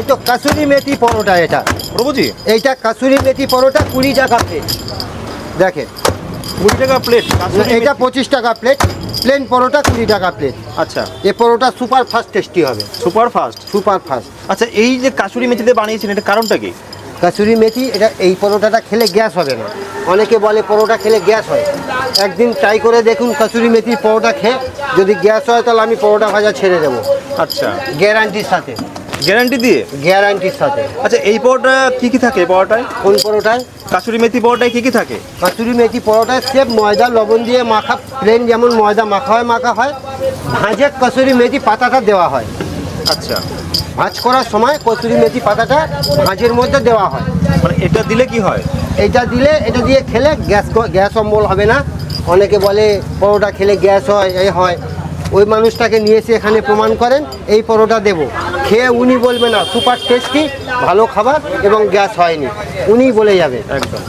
এই তো কাসুরি মেথি পরোটা এটা। প্রভুজি? এইটা কাসুরি মেথি পরোটা কুড়ি টাকা প্লেট দেখেন। কুড়ি টাকা প্লেট এটা পঁচিশ টাকা প্লেট প্লেন পরোটা কুড়ি টাকা প্লেট আচ্ছা। এ পরোটা সুপার ফাস্ট টেস্টি হবে। সুপার ফাস্ট সুপার ফাস্ট আচ্ছা এই যে কাসুরি মেথিতে বানিয়েছেন এটা কারণটা কি? কাসুরি মেথি এটা এই পরোটাটা খেলে গ্যাস হবে না। অনেকে বলে পরোটা খেলে গ্যাস হয়। একদিন ট্রাই করে দেখুন কাসুরি মেথির পরোটা খেয়ে যদি গ্যাস হয় তাহলে আমি পরোটা ভাজা ছেড়ে দেবো। আচ্ছা। গ্যারান্টির সাথে। গ্যারান্টি দিয়ে? গ্যারান্টির সাথে। আচ্ছা এই পরোটা কি কি থাকে এই পরোটায়? কোন পরোটায়? কাসুরি মেথি পরোটায় কি কি থাকে? কাসুরি মেথি পরোটায় সেপ ময়দা লবণ দিয়ে মাখা প্লেন যেমন ময়দা মাখা হয় মাখা হয় ভাঁজে কসুরি মেথি পাতাটা দেওয়া হয়। আচ্ছা। ভাঁজ করার সময় কসুরি মেথি পাতাটা ভাঁজের মধ্যে দেওয়া হয়। মানে এটা দিলে কি হয়? এটা দিলে এটা দিয়ে খেলে গ্যাস গ্যাস অম্বল হবে না। অনেকে বলে পরোটা খেলে গ্যাস হয় এই হয়। ওই মানুষটাকে নিয়ে এসে এখানে প্রমাণ করেন, এই পরোটা দেব। খেয়ে উনি বলবে না, সুপার টেস্টি, ভালো খাবার এবং গ্যাস হয়নি। উনি বলে যাবে। একদম।